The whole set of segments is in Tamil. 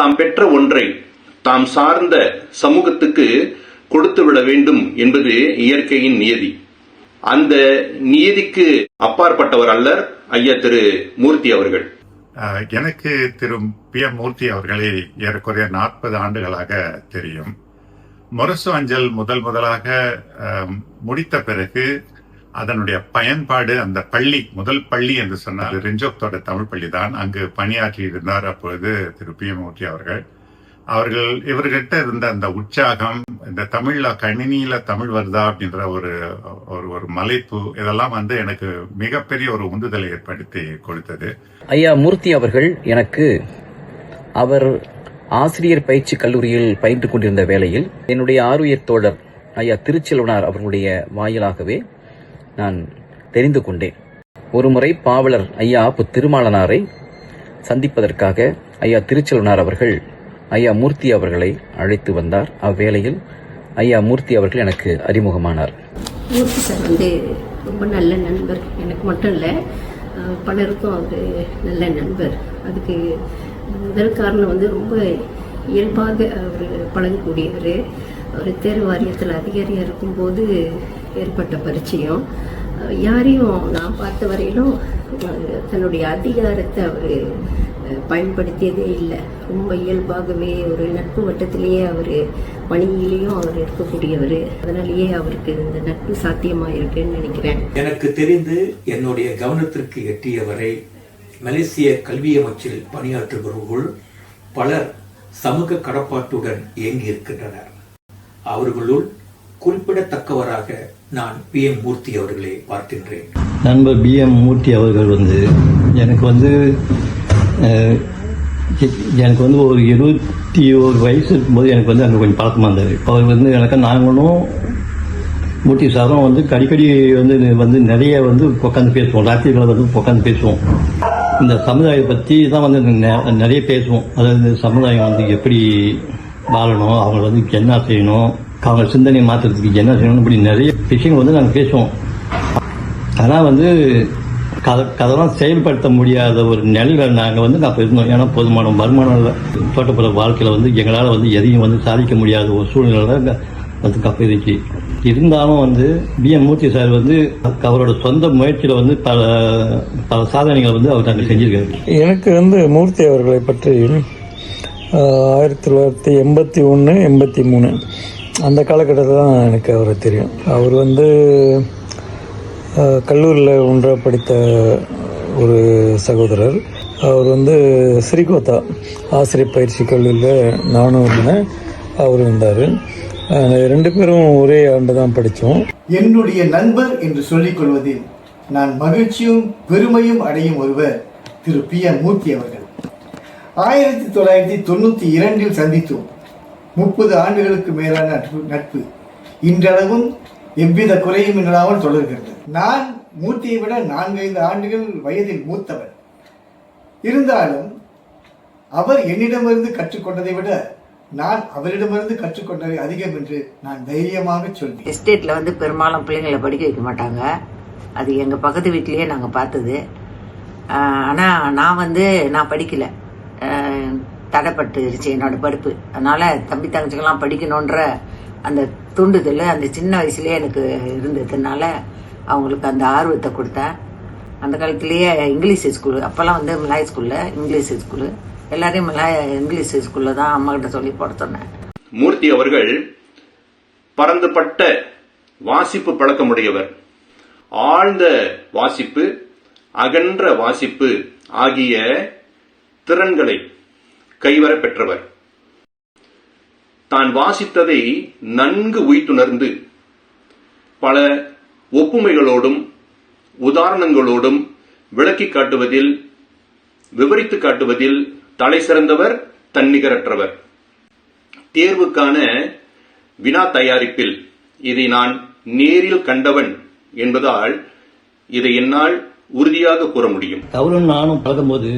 தாம் பெற்ற ஒன்றை தாம் சார்ந்த சமூகத்துக்கு கொடுத்து விட வேண்டும் என்பது இயற்கையின் நியதி. அந்த நியதிக்கு அப்பாற்பட்டவர் அல்லர் ஐயா திரு மூர்த்தி அவர்கள். எனக்கு திரு பி எம் மூர்த்தி அவர்களை ஏறக்குறைய நாற்பது ஆண்டுகளாக தெரியும். முரசு அஞ்சல் முதல் முதலாக அஹ், முடித்த பிறகு அதனுடைய பயன்பாடு அந்த பள்ளி முதல் பள்ளி என்று சொன்னால் ரிஞ்சோக்தோட தமிழ் பள்ளி தான் அங்கு பணியாற்றி இருந்தார் அப்பொழுது திரு பி மூர்த்தி அவர்கள். அவர்கள் இவர்கிட்ட இருந்த அந்த உற்சாகம் இந்த தமிழ்ல கணினியில தமிழ் வருதா அப்படின்ற ஒரு ஒரு ஒரு மலைப்பு இதெல்லாம் வந்து எனக்கு மிகப்பெரிய ஒரு உந்துதலை ஏற்படுத்தி கொடுத்தது. ஐயா மூர்த்தி அவர்கள் எனக்கு அவர் ஆசிரியர் பயிற்சி கல்லூரியில் பயின்று கொண்டிருந்த வேளையில் என்னுடைய ஆருயர் தோழர் ஐயா திருச்செல்வனார் அவர்களுடைய வாயிலாகவே நான் தெரிந்து கொண்டேன். ஒருமுறை பாவலர் ஐயா அப்பு திருமாலனாரை சந்திப்பதற்காக ஐயா திருச்செல்வனார் அவர்கள் ஐயா மூர்த்தி அவர்களை அழைத்து வந்தார். அவ்வேளையில் ஐயா மூர்த்தி அவர்கள் எனக்கு அறிமுகமானார். மூர்த்தி சார் வந்து ரொம்ப நல்ல நண்பர். எனக்கு மட்டும் இல்லை பலருக்கும் அவர் நல்ல நண்பர். அதுக்கு முதல் காரணம் வந்து ரொம்ப இயல்பாக அவர் பழகக்கூடியவர். அவர் தேர்வு வாரியத்தில் அதிகாரியாக இருக்கும்போது ஏற்பட்ட பரிச்சயம். யாரையும் நான் பார்த்த வரையிலும் தன்னுடைய அதிகாரத்தை அவர் பயன்படுத்தியதே இல்லை. ரொம்ப இயல்பாகவே ஒரு நட்பு வட்டத்திலேயே அவர் பணியிலையும் அவர் இருக்கக்கூடியவர். அதனாலேயே அவருக்கு இந்த நட்பு சாத்தியமாக இருக்குன்னு நினைக்கிறேன். எனக்கு தெரிந்து என்னுடைய கவனத்திற்கு எட்டிய வரை மலேசிய கல்வி அமைச்சில் பணியாற்றுபவர்கள் பலர் சமூக கடப்பாட்டுடன் இயங்கியிருக்கின்றனர். அவர்களுள் குறிப்பிடத்தக்கவராக நான் பி எம் மூர்த்தி அவர்களை பார்க்கின்றேன். நண்பர் பி எம் மூர்த்தி அவர்கள் வந்து எனக்கு வந்து எனக்கு வந்து ஒரு இருபத்தி ஒரு வயசு இருக்கும்போது எனக்கு வந்து அங்கே கொஞ்சம் பழக்கமாக இருந்தார் அவர் வந்து எனக்கு நாங்களும் மூர்த்தி சாரும் வந்து அடிக்கடி வந்து வந்து நிறைய வந்து உட்காந்து பேசுவோம். ராத்திரிகளை வந்து உட்காந்து பேசுவோம். இந்த சமுதாயத்தை பற்றி தான் வந்து நெ- நிறைய பேசுவோம். அதாவது சமுதாயம் வந்து எப்படி வாழணும் அவங்க வந்து என்ன செய்யணும் அவங்க சிந்தனையை மாற்றுறதுக்கு என்ன செய்யணும் இப்படி நிறைய விஷயங்கள் வந்து நாங்கள் பேசுவோம். ஆனால் வந்து கதை கதெல்லாம் செயல்படுத்த முடியாத ஒரு நிலையில் நாங்கள் வந்து நான் இருந்தோம் ஏன்னா போதுமான வருமானம் இல்லை. தோட்டப்புற வாழ்க்கையில் வந்து எங்களால் வந்து எதையும் வந்து சாதிக்க முடியாத ஒரு சூழ்நிலை வந்து அப்போ இருந்துச்சு. இருந்தாலும் வந்து பிஎம் மூர்த்தி சார் வந்து அவரோட சொந்த முயற்சியில் வந்து பல பல சாதனைகளை வந்து அவர் நாங்கள் செஞ்சிருக்காரு. எனக்கு வந்து மூர்த்தி அவர்களை பற்றி ஆயிரத்தி தொள்ளாயிரத்தி எண்பத்தி ஒன்று எண்பத்தி மூணு. அந்த காலகட்டத்தில் தான் எனக்கு அவரை தெரியும். அவர் வந்து கல்லூரியில் ஒன்றாக படித்த ஒரு சகோதரர். அவர் வந்து ஸ்ரீகோத்தா ஆசிரியர் பயிற்சி கல்லூரியில் நானும் இருந்தேன் அவர் இருந்தார். ரெண்டு பேரும் ஒரே ஆண்டு தான் படித்தோம் என்னுடைய நண்பர் என்று சொல்லிக் கொள்வதில் நான் மகிழ்ச்சியும் பெருமையும் அடையும் ஒருவர் திரு பி எம் மூர்த்தி அவர்கள். ஆயிரத்தி தொள்ளாயிரத்தி தொண்ணூற்றி இரண்டில் சந்தித்தோம். முப்பது ஆண்டுகளுக்கு மேலான நட்பு நட்பு. இன்றளவும் எவ்வித குறையும் இல்லாமல் தொடர்கிறது. நான் மூர்த்தியை விட நான்கைந்து ஆண்டுகள் வயதில் மூத்தவர் இருந்தாலும் அவர் என்னிடமிருந்து கற்றுக்கொண்டதை விட நான் அவரிடமிருந்து கற்றுக்கொண்டதை அதிகம் என்று நான் தைரியமாக சொல்வேன். எஸ்டேட்ல வந்து பெரும்பாலும் பிள்ளைங்களை படிக்க வைக்க மாட்டாங்க. அது எங்க பக்கத்து வீட்லயே நாங்க பார்த்தது. ஆனா நான் வந்து நான் படிக்கல. தடைப்பட்டுருச்சு என்னோட படிப்பு. அதனால் தம்பி தங்கச்சிக்கெல்லாம் படிக்கணுன்ற அந்த தூண்டுதல் அந்த சின்ன வயசுலேயே எனக்கு இருந்ததுனால அவங்களுக்கு அந்த ஆர்வத்தை கொடுத்தேன். அந்த காலத்திலேயே இங்கிலீஷ் ஸ்கூல் அப்போல்லாம் வந்து மலாய் ஸ்கூலில் இங்கிலீஷ் ஸ்கூலு. எல்லாரையும் மலாய் இங்கிலீஷ் ஸ்கூலில் தான் அம்மா கிட்ட சொல்லி போட சொன்னேன். மூர்த்தி அவர்கள் பரந்துபட்ட வாசிப்பு பழக்கமுடையவர். ஆழ்ந்த வாசிப்பு அகன்ற வாசிப்பு ஆகிய திறன்களை கைவர பெற்றவர். தான் வாசித்ததை நன்கு உய்த்துணர்ந்து பல ஒப்புமைகளோடும் உதாரணங்களோடும் விளக்கி காட்டுவதில் விவரித்து காட்டுவதில் தலை சிறந்தவர் தன்னிகரற்றவர். தேர்வுக்கான வினா தயாரிப்பில் இதை நான் நேரில் கண்டவன் என்பதால் இதை என்னால் உறுதியாக கூற முடியும். கவுரன் நானும் பழகும்போது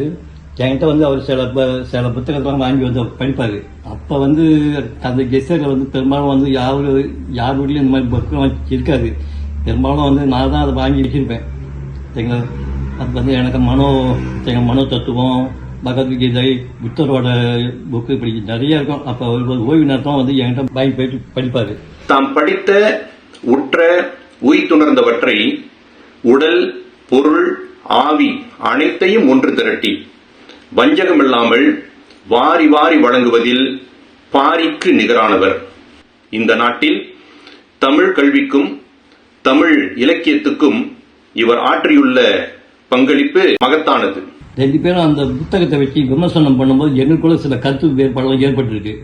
என்கிட்ட வந்து அவர் சில ப- சில புத்தகத்தெல்லாம் வாங்கி வந்து படிப்பார். அப்போ வந்து அந்த கெஸ்டர்ல வந்து பெரும்பாலும் வந்து யார் யார் வீட்லையும் இந்த மாதிரி புத்தகம் இருக்காது. பெரும்பாலும் வந்து நான் தான் அதை வாங்கி வச்சுருப்பேன். எங்கள் அது வந்து எனக்கு மனோ எங்கள் மனோ தத்துவம் பகவத்கீதை புத்தரோட புக்கு இப்படி நிறைய இருக்கும். அப்போ அவர் ஓய்வு நேரத்தான் வந்து என்கிட்ட வாங்கி போயிட்டு படிப்பார். தாம் படித்த உற்ற உய்த்துணர்ந்தவற்றை உடல் பொருள் ஆவி அனைத்தையும் ஒன்று திரட்டி. வஞ்சகம் இல்லாமல் வாரி வாரி வழங்குவதில் பாரிக்கு நிகரானவர். இந்த நாட்டில் தமிழ் கல்விக்கும் தமிழ் இலக்கியத்துக்கும் இவர் ஆற்றியுள்ள பங்களிப்பு மகத்தானது. ரெண்டு பேரும் அந்த புத்தகத்தை வச்சு விமர்சனம் பண்ணும்போது எங்களுக்குள்ள சில கருத்து வேறுபாடுகள் ஏற்பட்டிருக்கு.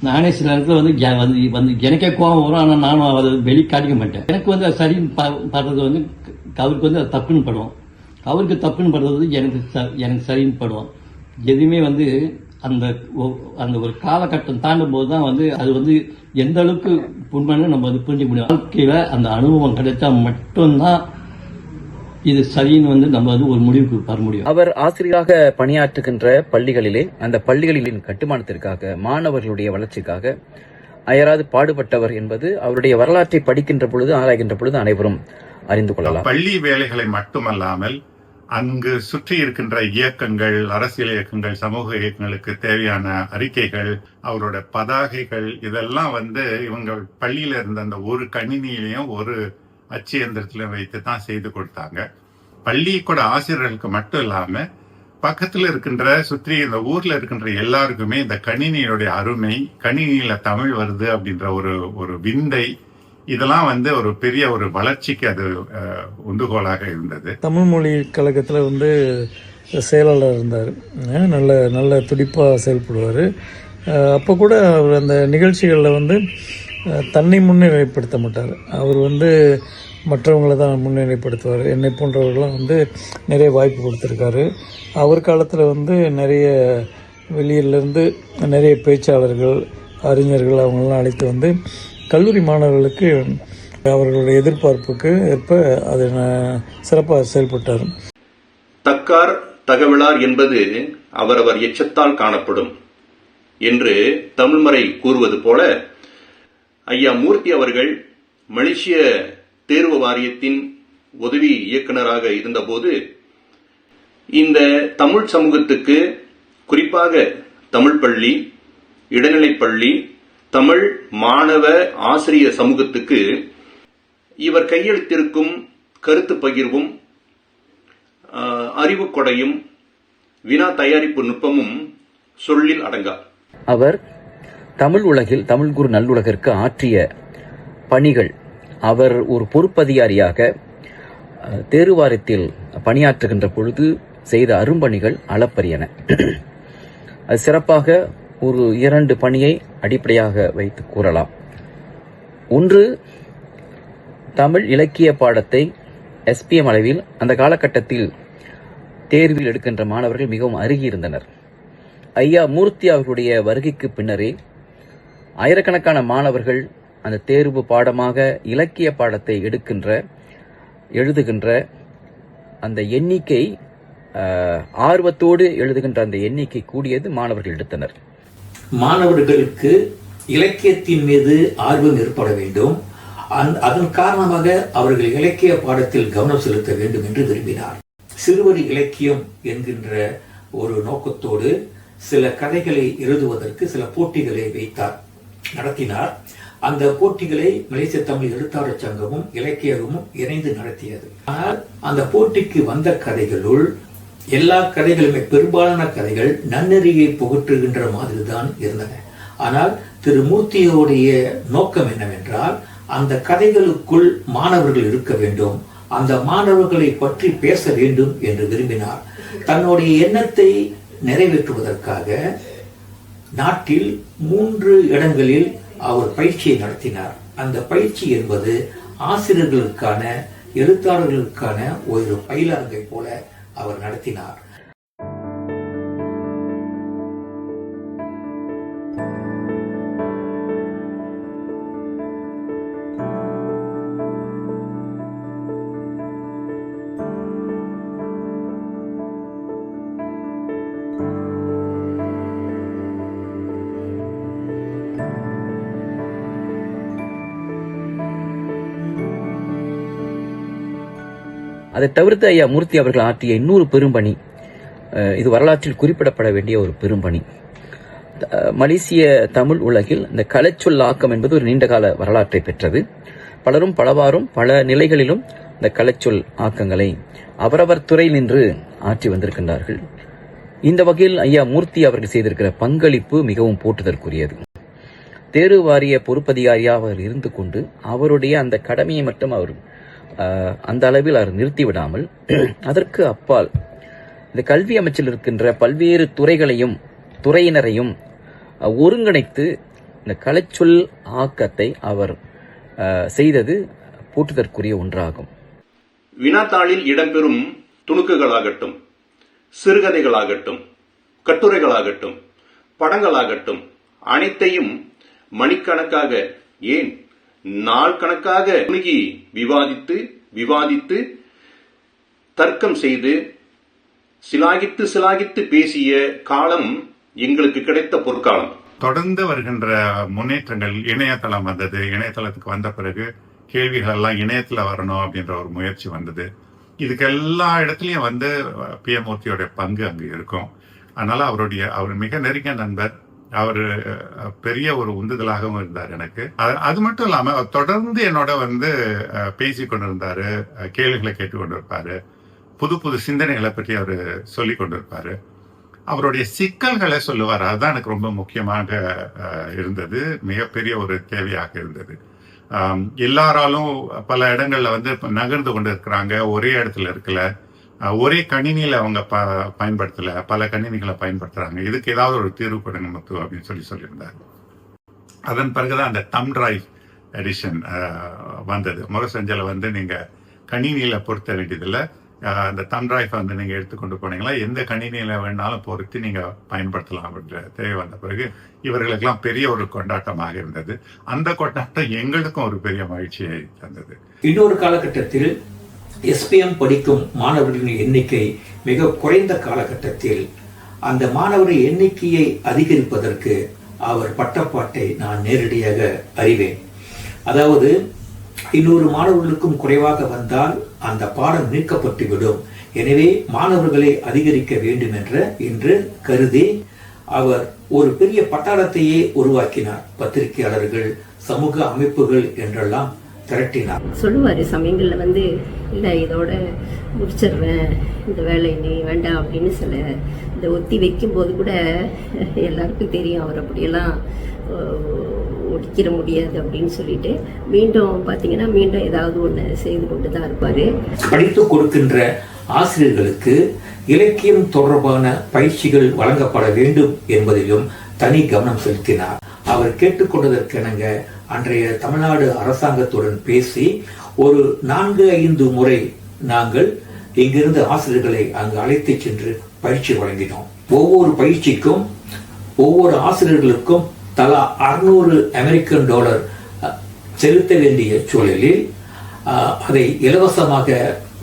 நானே சில நேரத்தில் வந்து வந்து வந்து எனக்கே கோபம் வரும் ஆனால் நானும் அதை வெளிக்காட்டிக்க மாட்டேன். எனக்கு வந்து அது சரின்னு ப- வந்து க- அவருக்கு வந்து அது தப்புன்னு படுவோம். அவருக்கு தப்புன்னு படுறது வந்து எனக்கு ச- எனக்கு சரின்னு படும் எதுவுமே வந்து அந்த ஒ- அந்த ஒரு காலகட்டம் தாண்டும் போது தான் வந்து அது வந்து எந்த அளவுக்கு உண்மைன்னு நம்ம வந்து புரிஞ்சுக்க முடியும். வாழ்க்கையில் அந்த அனுபவம் கிடைச்சா மட்டும்தான் இது சரின்னு வந்து நம்ம வந்து ஒரு முடிவுக்கு வர முடியும். அவர் ஆசிரியராக பணியாற்றுகின்ற பள்ளிகளிலே அந்த பள்ளிகளின் கட்டுமானத்திற்காக மாணவர்களுடைய வளர்ச்சிக்காக அயராது பாடுபட்டவர் என்பது அவருடைய வரலாற்றை படிக்கின்ற பொழுது ஆராய்கின்ற பொழுது அனைவரும் அறிந்து கொள்ளலாம். பள்ளி வேலைகளை மட்டுமல்லாமல் அங்கு சுற்றி இருக்கின்ற இயக்கங்கள் அரசியல் இயக்கங்கள் சமூக இயக்கங்களுக்கு தேவையான அறிக்கைகள் அவரோட பதாகைகள் இதெல்லாம் வந்து இவங்க பள்ளியில இருந்த அந்த ஒரு கணினியிலையும் ஒரு அச்சு எந்திரத்திலையும் வைத்து தான் செய்து கொடுத்தாங்க. பள்ளிக்கூட ஆசிரியர்களுக்கு மட்டும் இல்லாம பக்கத்துல இருக்கின்ற சுற்றி இந்த ஊர்ல இருக்கின்ற எல்லாருக்குமே இந்த கணினியினுடைய அருமை கணினியில தமிழ் வருது அப்படின்ற ஒரு ஒரு விந்தை இதெல்லாம் வந்து ஒரு பெரிய ஒரு வளர்ச்சிக்கு அது உந்துகோலாக இருந்தது. தமிழ் மொழி கழகத்தில் வந்து செயலாளர் இருந்தார். நல்ல நல்ல துடிப்பாக செயல்படுவார். அப்போ கூட அவர் அந்த நிகழ்ச்சிகளில் வந்து தன்னை முன்னிலைப்படுத்த மாட்டார். அவர் வந்து மற்றவங்கள தான் முன்னிலைப்படுத்துவார். என்னை போன்றவர்கள்லாம் வந்து நிறைய வாய்ப்பு கொடுத்துருக்காரு. அவர் காலத்தில் வந்து நிறைய வெளியிலேருந்து நிறைய பேச்சாளர்கள் அறிஞர்கள் அவங்களெலாம் அழைத்து வந்து கல்லூரி மாணவர்களுக்கு அவர்களுடைய எதிர்பார்ப்புக்கு ஏற்ப அதை சிறப்பாக செயல்பட்டார். தக்கார் தகவலார் என்பது அவரவர் எச்சத்தால் காணப்படும் என்று தமிழ்மறை கூறுவது போல ஐயா மூர்த்தி அவர்கள் மலேசிய தேர்வு வாரியத்தின் உதவி இயக்குனராக இருந்தபோது இந்த தமிழ் சமூகத்துக்கு குறிப்பாக தமிழ் பள்ளி இடைநிலைப் பள்ளி தமிழ் மாணவ ஆசிரிய சமூகத்துக்கு இவர் கையெழுத்திருக்கும் கருத்து பகிர்வும் அறிவு கொடையும் வினா தயாரிப்பு நுட்பமும் சொல்லில் அடங்கா அவர் தமிழ் உலகில் தமிழ் குரு நல்லுலகிற்கு ஆற்றிய பணிகள் அவர் ஒரு பொறுப்பதிகாரியாக தேருவாரத்தில் பணியாற்றுகின்ற பொழுது செய்த அரும்பணிகள் அளப்பரியன. அது சிறப்பாக ஒரு இரண்டு பணியை அடிப்படையாக வைத்து கூறலாம். ஒன்று தமிழ் இலக்கிய பாடத்தை எஸ்பிஎம் அளவில் அந்த காலகட்டத்தில் தேர்வில் எடுக்கின்ற மாணவர்கள் மிகவும் அருகி இருந்தனர் ஐயா மூர்த்தி அவர்களுடைய வருகைக்கு பின்னரே ஆயிரக்கணக்கான மாணவர்கள் அந்த தேர்வு பாடமாக இலக்கிய பாடத்தை எடுக்கின்ற எழுதுகின்ற அந்த எண்ணிக்கை ஆர்வத்தோடு எழுதுகின்ற அந்த எண்ணிக்கை கூடியது மாணவர்கள் எடுத்தனர். மாணவர்களுக்கு இலக்கியத்தின் மீது ஆர்வம் ஏற்பட வேண்டும். அதன் காரணமாக அவர்கள் இலக்கிய பாடத்தில் கவனம் செலுத்த வேண்டும் என்று விரும்பினார். சிறுவரி இலக்கியம் என்கின்ற ஒரு நோக்கத்தோடு சில கதைகளை எழுதுவதற்கு சில போட்டிகளை வைத்தார் நடத்தினார். அந்த போட்டிகளை மலேசிய தமிழ் எழுத்தாளர் சங்கமும் இலக்கியமும் இணைந்து நடத்தியது. ஆனால் அந்த போட்டிக்கு வந்த கதைகளுள் எல்லா கதைகளுமே பெரும்பாலான கதைகள் நன்னெறியை புகற்றுகின்ற மாதிரி தான் இருந்தன. ஆனால் திரு மூர்த்தியோடைய நோக்கம் என்னவென்றால் அந்த கதைகளுக்குள் மாணவர்கள் இருக்க வேண்டும் அந்த மாணவர்களை பற்றி பேச வேண்டும் என்று விரும்பினார். தன்னுடைய எண்ணத்தை நிறைவேற்றுவதற்காக நாட்டில் மூன்று இடங்களில் அவர் பயிற்சியை நடத்தினார். அந்த பயிற்சி என்பது ஆசிரியர்களுக்கான எழுத்தாளர்களுக்கான ஒரு பயிலரங்கை போல அவர் நடத்தினார். அதை தவிர்த்து ஐயா மூர்த்தி அவர்கள் ஆற்றிய இன்னொரு பெரும்பணி இது வரலாற்றில் குறிப்பிடப்பட வேண்டிய ஒரு பெரும்பணி. மலேசிய தமிழ் உலகில் இந்த கலைச்சொல் ஆக்கம் என்பது ஒரு நீண்டகால வரலாற்றை பெற்றது. பலரும் பலவாறும் பல நிலைகளிலும் இந்த கலைச்சொல் ஆக்கங்களை அவரவர் துறை நின்று ஆற்றி வந்திருக்கின்றார்கள். இந்த வகையில் ஐயா மூர்த்தி அவர்கள் செய்திருக்கிற பங்களிப்பு மிகவும் போற்றுதற்குரியது. தேர்வு வாரிய பொறுப்பதிகாரியாக அவர் இருந்து கொண்டு அவருடைய அந்த கடமையை மட்டும் அவர் அந்த அளவில் அவர் நிறுத்திவிடாமல் அதற்கு அப்பால் இந்த கல்வி அமைச்சில் இருக்கின்ற பல்வேறு துறைகளையும் துறையினரையும் ஒருங்கிணைத்து இந்த கலைச்சொல் ஆக்கத்தை அவர் செய்தது போற்றுதற்குரிய ஒன்றாகும். வினாத்தாளில் இடம்பெறும் துணுக்குகளாகட்டும் சிறுகதைகளாகட்டும் கட்டுரைகளாகட்டும் படங்களாகட்டும் அனைத்தையும் மணிக்கணக்காக ஏன் நாள் கணக்காக துணுகி விவாதித்து விவாதித்து தர்க்கம் செய்து சிலாகித்து சிலாகித்து பேசிய காலம் எங்களுக்கு கிடைத்த பொற்காலம். தொடர்ந்து வருகின்ற முன்னேற்றங்கள் இணையதளம் வந்தது. இணையதளத்துக்கு வந்த பிறகு கேள்விகள் எல்லாம் இணையத்துல வரணும் அப்படின்ற ஒரு முயற்சி வந்தது. இதுக்கு எல்லா இடத்துலயும் வந்து பி மூர்த்தியோட பங்கு அங்கு இருக்கும். அதனால அவருடைய அவர் மிக நெருங்கிய நண்பர். அவர் பெரிய ஒரு உந்துதலாகவும் இருந்தார் எனக்கு. அது- அது மட்டும் இல்லாம தொடர்ந்து என்னோட வந்து பேசி கொண்டிருந்தாரு அஹ், கேள்விகளை கேட்டுக்கொண்டிருப்பாரு புது புது சிந்தனைகளை பற்றி அவர் சொல்லி கொண்டிருப்பாரு. அவருடைய சிக்கல்களை சொல்லுவார். அதுதான் எனக்கு ரொம்ப முக்கியமாக இருந்தது. மிகப்பெரிய ஒரு தேவையாக இருந்தது. எல்லாராலும் பல இடங்கள்ல வந்து நகர்ந்து கொண்டு இருக்கிறாங்க ஒரே இடத்துல இருக்கல. ஒரே கணினியில அவங்க ப பயன்படுத்தல பல கணினிகளை பயன்படுத்துறாங்க. இதுக்கு ஏதாவது ஒரு தீர்வு கொடுங்க முத்து அப்படின்னு சொல்லி சொல்லியிருந்தார். அதன் பிறகுதான் அந்த தம் டிரைவ் எடிஷன் வந்தது. முகசஞ்சலை வந்து நீங்க கணினியில பொருத்த வேண்டியதில்லை. அந்த தம் டிரைவ் வந்து நீங்க எடுத்துக்கொண்டு போனீங்களா? எந்த கணினியில வேணாலும் பொருத்தி நீங்க பயன்படுத்தலாம் அப்படின்ற தேவை வந்த பிறகு இவர்களுக்கெல்லாம் பெரிய ஒரு கொண்டாட்டமாக இருந்தது. அந்த கொண்டாட்டம் எங்களுக்கும் ஒரு பெரிய மகிழ்ச்சியை தந்தது. இன்னொரு காலகட்டத்தில் எஸ்பிஎம் படிக்கும் மாணவர்களின் எண்ணிக்கை மிக குறைந்த காலகட்டத்தில் அந்த மாணவரின் எண்ணிக்கையை அதிகரிப்பதற்கு அவர் பட்டப்பாட்டை நான் நேரடியாக அறிவேன். அதாவது இன்னொரு மாணவர்களுக்கும் குறைவாக வந்தால் அந்த பாடம் நீக்கப்பட்டுவிடும். எனவே மாணவர்களை அதிகரிக்க வேண்டும் என்ற என்று கருதி அவர் ஒரு பெரிய பட்டாளத்தையே உருவாக்கினார். பத்திரிகையாளர்கள் சமூக அமைப்புகள் என்றெல்லாம் திரட்டினார் சொல்லுவார் சமயங்களில் வந்து இல்லை இதோட முடிச்சிடுறேன் இந்த வேலை நீ வேண்டாம் அப்படின்னு சில இந்த ஒத்தி வைக்கும்போது கூட எல்லாருக்கும் தெரியும் அவர் அப்படியெல்லாம் முடிக்கிற முடியாது அப்படின்னு சொல்லிட்டு மீண்டும் பார்த்தீங்கன்னா மீண்டும் ஏதாவது ஒன்று செய்து கொண்டு தான் இருப்பார். படித்து கொடுக்கின்ற ஆசிரியர்களுக்கு இலக்கியம் தொடர்பான பயிற்சிகள் வழங்கப்பட வேண்டும் என்பதிலும் தனி கவனம் செலுத்தினார். அவர் கேட்டுக்கொண்டதற்கெனங்க அன்றைய தமிழ்நாடு அரசாங்கத்துடன் பேசி ஒரு நான்கு ஐந்து முறை நாங்கள் இங்கிருந்து ஆசிரியர்களை அங்கு அழைத்து சென்று பயிற்சி வழங்கினோம். ஒவ்வொரு பயிற்சிக்கும் ஒவ்வொரு ஆசிரியர்களுக்கும் தலா அறுநூறு அமெரிக்கன் டாலர் செலுத்த வேண்டிய சூழலில் அஹ், அதை இலவசமாக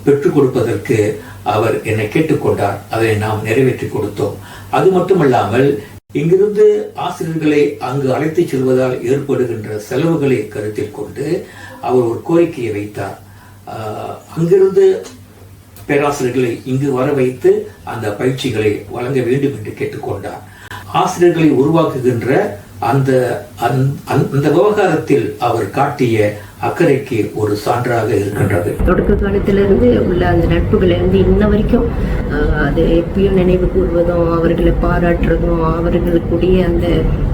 பெற்றுக் கொடுப்பதற்கு அவர் என்னை கேட்டுக்கொண்டார். அதை நாம் நிறைவேற்றி கொடுத்தோம். அது மட்டுமல்லாமல் இங்கிருந்து ஆசிரியர்களை அங்கு அழைத்துச் செல்வதால் ஏற்படுகின்ற செலவுகளை கருத்தில் கொண்டு அவர் ஒரு கோரிக்கையை வைத்தார். அங்கிருந்து பேராசிரியர்களை இங்கு வர வைத்து அந்த பயிற்சிகளை வழங்க வேண்டும் என்று கேட்டுக்கொண்டார். ஆசிரியர்களை உருவாக்குகின்ற அந்த அந்த- அந்த விவகாரத்தில் அவர் காட்டிய அக்கறைக்கு ஒரு சான்றாக இருக்கின்றது. தொடக்க காலத்திலிருந்து உள்ள அந்த நட்புகளை வந்து இன்ன வரைக்கும் ஆஹ், அதை எப்பயும் நினைவு கூறுவதும் அவர்களை பாராட்டுறதும் அவர்களுக்குடைய அந்த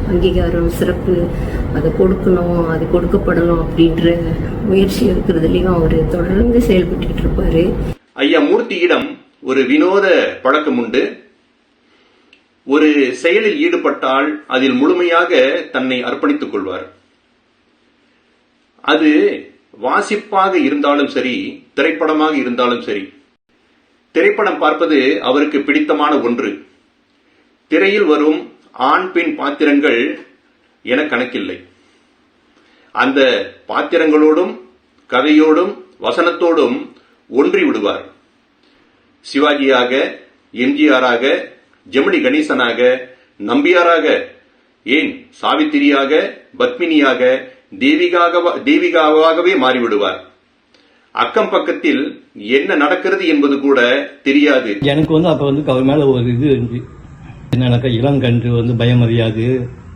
அங்கீகாரம் சிறப்பு அதை கொடுக்கணும் அது கொடுக்கப்படணும் அப்படின்ற முயற்சி இருக்கிறதுலையும் அவர் தொடர்ந்து செயல்பட்டுக்கிட்டு இருப்பாரு. ஐயா மூர்த்தியிடம் ஒரு வினோத பழக்கம் உண்டு. ஒரு செயலில் ஈடுபட்டால் அதில் முழுமையாக தன்னை அர்ப்பணித்துக் கொள்வார். அது வாசிப்பாக இருந்தாலும் சரி திரைப்படமாக இருந்தாலும் சரி. திரைப்படம் பார்ப்பது அவருக்கு பிடித்தமான ஒன்று. திரையில் வரும் ஆண் பெண் பாத்திரங்கள் என கணக்கில்லை. அந்த பாத்திரங்களோடும் கதையோடும் வசனத்தோடும் ஒன்றி விடுவார். சிவாஜியாக எம்ஜிஆராக ஜெமினி கணேசனாக நம்பியாராக ஏன் சாவித்திரியாக பத்மினியாக தேவிகாவாகவே மாறிவிடுவார். அக்கம் பக்கத்தில் என்ன நடக்கிறது என்பது கூட தெரியாது. எனக்கு வந்து அப்போ வந்து அவர் மேலே ஒரு இது இருந்துச்சு என்னன்னாக்கா இளங்கன்று வந்து பயம் அறியாது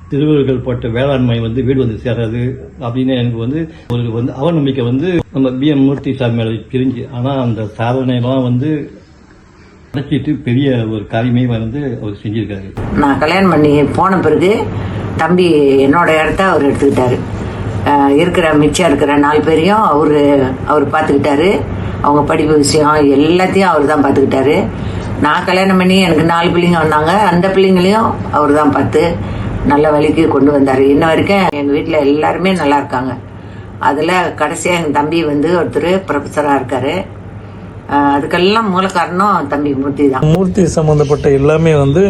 திருவள்ளுவர் போட்ட வேளாண்மை வந்து வீடு வந்து சேராது அப்படின்னு எனக்கு வந்து ஒரு வந்து அவநம்பிக்கை வந்து நம்ம பி எம் மூர்த்தி சாமி மேலே பிரிஞ்சு ஆனால் அந்த சாதனைலாம் வந்து அடைச்சிட்டு பெரிய ஒரு காரியமே வந்து அவர் செஞ்சிருக்காரு. நான் கல்யாணம் பண்ணி போன பிறகு தம்பி என்னோட இடத்த அவர் எடுத்துக்கிட்டாரு. இருக்கிற மிச்சம் இருக்கிற நாலு பேரையும் அவர் அவர் பார்த்துக்கிட்டாரு அவங்க படிப்பு விஷயம் எல்லாத்தையும் அவர் தான் பார்த்துக்கிட்டாரு நான் கல்யாணம் பண்ணி எனக்கு நாலு பிள்ளைங்க வந்தாங்க. அந்த பிள்ளைங்களையும் அவர் தான் பார்த்து நல்ல வழிக்கு கொண்டு வந்தார். இன்ன வரைக்கும் எங்கள் வீட்டில் எல்லாருமே நல்லா இருக்காங்க. அதில் கடைசியாக எங்கள் தம்பி வந்து ஒருத்தர் ப்ரொஃபஸராக இருக்கார். அதுக்கெல்லாம் மூல காரணம் தம்பி மூர்த்தி தான். மூர்த்தி சம்பந்தப்பட்ட எல்லாமே வந்து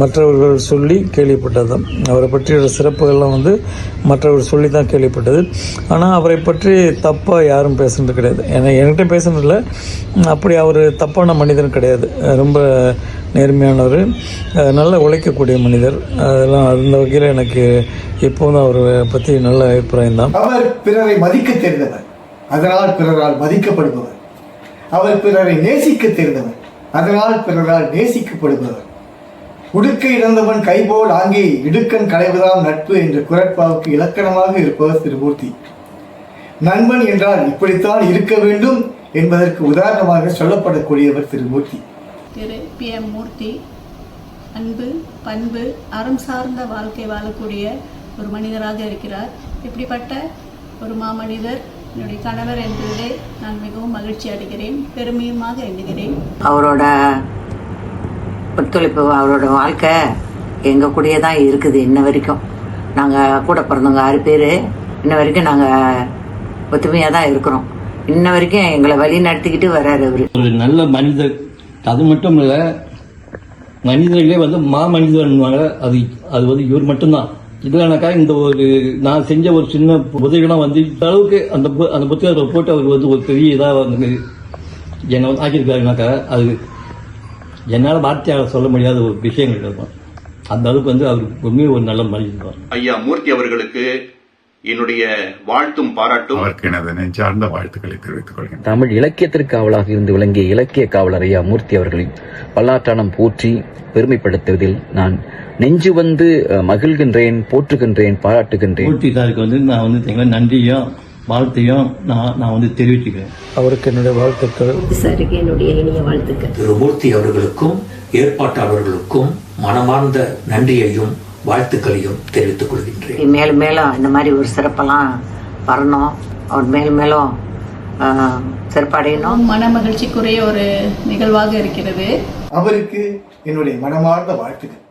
மற்றவர்கள் சொல்லி கேள்விப்பட்டது. தான் அவரை பற்றிய சிறப்புகள்லாம் வந்து மற்றவர்கள் சொல்லி தான் கேள்விப்பட்டது. ஆனால் அவரை பற்றி தப்பாக யாரும் பேசுனது கிடையாது. ஏன்னா என்கிட்ட பேசுனதில்ல அப்படி அவர் தப்பான மனிதன் கிடையாது. ரொம்ப நேர்மையானவர். நல்ல உழைக்கக்கூடிய மனிதர். அதெல்லாம் அந்த வகையில் எனக்கு எப்போதும் அவரை பற்றி நல்ல அபிப்பிராயம் தான். அவர் பிறரை மதிக்க தெரிந்தவர். அதனால் பிறரால் மதிக்கப்படுபவர். அவர் பிறரை நேசிக்க தெரிந்தவர் அதனால் பிறரால் நேசிக்கப்படுபவர் உடுக்க இழந்தவன் கைபோல் ஆங்கே இடுக்கன் களைவதாம் நட்பு என்ற குரட்பாவுக்கு இலக்கணமாக இருப்பவர் திருமூர்த்தி. நண்பன் என்றால் இப்படித்தான் இருக்க வேண்டும் என்பதற்கு உதாரணமாக சொல்லப்படக்கூடியவர் திருமூர்த்தி. திரு. பி. எம். மூர்த்தி அன்பு பண்பு அறம் சார்ந்த வாழ்க்கை வாழக்கூடிய ஒரு மனிதராக இருக்கிறார். இப்படிப்பட்ட ஒரு மாமனிதர் என்னுடைய கணவர் என்பதிலே நான் மிகவும் மகிழ்ச்சி அடைகிறேன் பெருமையுமாக எண்ணுகிறேன். அவரோட ஒத்துழைப்பு அவரோட வாழ்க்கை எங்கள் கூடயே தான் இருக்குது இன்ன வரைக்கும். நாங்கள் கூட பிறந்தவங்க ஆறு பேர். இன்ன வரைக்கும் நாங்கள் ஒத்துமையாக தான் இருக்கிறோம். இன்ன வரைக்கும் எங்களை வழி நடத்திக்கிட்டு வர்றாரு அவர். ஒரு நல்ல மனிதர் அது மட்டும் இல்ல மனிதர்களே வந்து மா மனிதன்வாங்க அது அது வந்து இவர் மட்டும்தான். இல்லைனாக்கா இந்த ஒரு நான் செஞ்ச ஒரு சின்ன உதவிலாம் வந்து இந்த அளவுக்கு அந்த பு- அந்த புத்தகத்தை போட்டு அவர் வந்து ஒரு பெரிய இதாக வந்து என்னை வந்து ஆக்கியிருக்காருனாக்கா அது என்னால் வார்த்தையால் சொல்ல முடியாத ஒரு விஷயங்கள் இருக்கும். அந்த அளவுக்கு வந்து அவர் உண்மையை ஒரு நல்ல மனிதன் தான் ஐயா மூர்த்தி அவர்களுக்கு என்னுடைய வாழ்த்தும் பாராட்டும். அவருக்கு எனது நெஞ்சார்ந்த வாழ்த்துக்களை தெரிவித்துக் கொள்கின்றேன் தமிழ் இலக்கியத்திற்கு காவலாக இருந்து விளங்கிய இலக்கிய காவலர் ஐயா மூர்த்தி அவர்களின் பல்லாற்றானம் போற்றி பெருமைப்படுத்துவதில் நான் நெஞ்சு வந்து மகிழ்கின்றேன் போற்றுகின்றேன் பாராட்டுகின்றேன். மூர்த்தி சாருக்கு வந்து நான் வந்து நன்றியும் வாழ்த்தையும் நான் நான் வந்து தெரிவிச்சுக்கிறேன். அவருக்கு என்னுடைய வாழ்த்துக்கள். சாருக்கு என்னுடைய இனிய வாழ்த்துக்கள். திரு மூர்த்தி அவர்களுக்கும் ஏற்பாட்டாளர்களுக்கும் மனமார்ந்த நன்றியையும் வாழ்த்துக்களையும் தெரிவித்துக் கொள்கின்றேன். மேலும் மேலும் இந்த மாதிரி ஒரு சிறப்பெல்லாம் வரணும். அவர் மேலும் மேலும் சிறப்படையணும். மன மகிழ்ச்சிக்குரிய ஒரு நிகழ்வாக இருக்கிறது. அவருக்கு என்னுடைய மனமார்ந்த வாழ்த்துக்கள்.